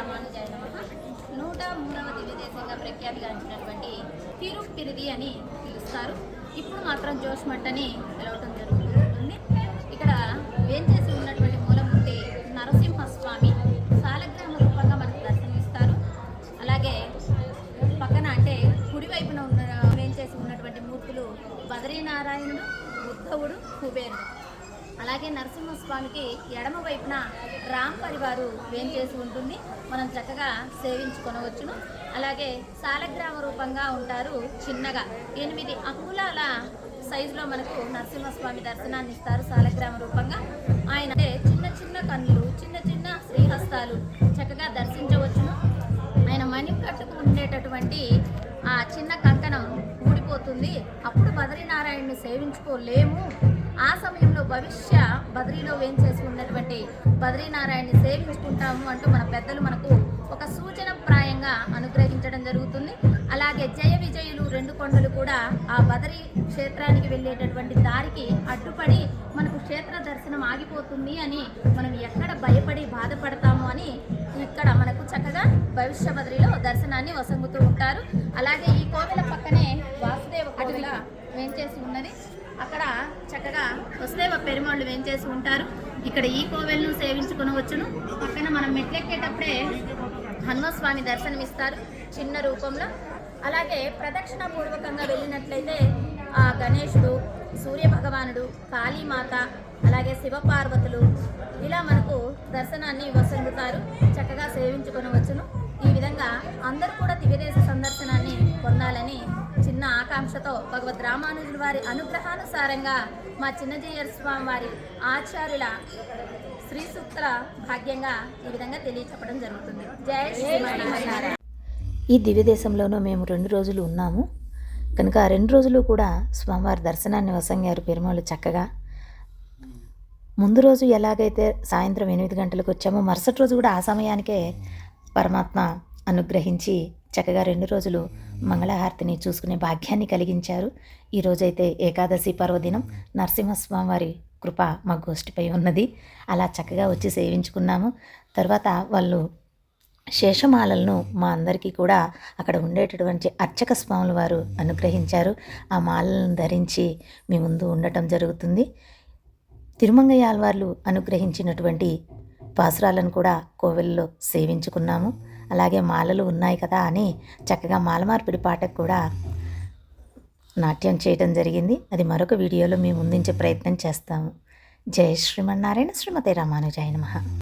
రామానుజాయ నమ నూట మూడవ దివ్యదేశంగా ప్రఖ్యాతిగాంచినటువంటి తిరుపిరిది అని పిలుస్తారు. ఇప్పుడు మాత్రం జోష్ మట్టని పిలవటం జరుగుతుంది. ఇక్కడ వేంచేసి ఉన్నటువంటి మూలమూర్తి నరసింహస్వామి సాలగ్రామ రూపంగా మనకు దర్శనమిస్తారు. అలాగే పక్కన అంటే కుడివైపున ఉన్న వేంచేసి ఉన్నటువంటి మూర్తులు బద్రీనారాయణుడు ఉద్ధవుడు కుబేరుడు. అలాగే నరసింహస్వామికి ఎడమ వైపున రామ్ పరివారు వేంచేసి ఉంటుంది? మనం చక్కగా సేవించుకొనవచ్చును. అలాగే సాలగ్రామ రూపంగా ఉంటారు చిన్నగా. ఎనిమిది అంగుళాల సైజులో మనకు నరసింహస్వామి దర్శనాన్ని ఇస్తారు సాలగ్రామ రూపంగా. ఆయన చిన్న చిన్న కన్నులు చిన్న చిన్న శ్రీహస్తాలు చక్కగా దర్శించవచ్చును. ఆయన మణి కట్టుకు ఉండేటటువంటి ఆ చిన్న కంకణం ఊడిపోతుంది. అప్పుడు బదరీనారాయణ్ణి సేవించుకోలేము. ఆ సమయంలో భవిష్య బద్రీలో వేంచేసి ఉన్నటువంటి బద్రీనారాయణని సేవించుకుంటాము అంటూ మన పెద్దలు మనకు ఒక సూచన ప్రాయంగా అనుగ్రహించడం జరుగుతుంది. అలాగే జయ విజయులు రెండు కొండలు కూడా ఆ బదరి క్షేత్రానికి వెళ్ళేటటువంటి దారికి అడ్డుపడి మనకు క్షేత్ర దర్శనం ఆగిపోతుంది అని మనం ఎక్కడ భయపడి బాధపడతాము అని ఇక్కడ మనకు చక్కగా భవిష్య బదిలీలో దర్శనాన్ని వసంగుతూ ఉంటారు. అలాగే ఈ కోవెల పక్కనే వాసుదేవ కోవెల వేంచేసి ఉన్నది. అక్కడ వసుదేవ పెరుమాళ్ళు వేయించేసి ఉంటారు? ఇక్కడ ఈ కోవెల్ను సేవించుకుని వచ్చును పక్కన మనం మెట్లెక్కేటప్పుడే హనుమస్వామి దర్శనమిస్తారు చిన్న రూపంలో. అలాగే ప్రదక్షిణ పూర్వకంగా వెళ్ళినట్లయితే ఆ గణేశుడు సూర్య భగవానుడు కాళీమాత అలాగే శివపార్వతులు ఇలా మనకు దర్శనాన్ని వసంగుతారు. చక్కగా సేవించుకొనవచ్చును. ఈ విధంగా అందరూ కూడా దివ్యదేశ ఆకాంక్షతో భగవద్ రామానుజుల వారి అనుగ్రహానుసారంగా మా చిన్నజయ్యర్ స్వామి వారి ఆచార్యుల శ్రీ సూత్ర భాగ్యంగా ఈ విధంగా తెలియచెప్పడం జరుగుతుంది. జయ శ్రీ ఈ దివ్యదేశంలోనూ మేము రెండు రోజులు ఉన్నాము. కనుక ఆ రెండు రోజులు కూడా స్వామివారి దర్శనాన్ని వసంగారు పెరుమాళ్ళు చక్కగా ముందు రోజు ఎలాగైతే సాయంత్రం ఎనిమిది గంటలకు వచ్చామో మరుసటి రోజు కూడా ఆ సమయానికే పరమాత్మ అనుగ్రహించి చక్కగా రెండు రోజులు మంగళహారతిని చూసుకునే భాగ్యాన్ని కలిగించారు. ఈరోజైతే ఏకాదశి పర్వదినం. నరసింహస్వామి వారి కృప మా గోష్ఠిపై ఉన్నది. అలా చక్కగా వచ్చి సేవించుకున్నాము. తర్వాత వాళ్ళు శేషమాలలను మా అందరికీ కూడా అక్కడ ఉండేటటువంటి అర్చక స్వాముల వారు అనుగ్రహించారు. ఆ మాలలను ధరించి మీ ముందు ఉండటం జరుగుతుంది. తిరుమంగయ్య ఆల్వార్లు అనుగ్రహించినటువంటి పాసురాలను కూడా కోవెల్లో సేవించుకున్నాము. అలాగే మాలలు ఉన్నాయి కదా అని చక్కగా మాల మార్పిడి పాటకు కూడా నాట్యం చేయడం జరిగింది. అది మరొక వీడియోలో మేము ముందించే ప్రయత్నం చేస్తాము. జయ శ్రీమన్నారాయణ. శ్రీమతి రామానుజాయ నమ.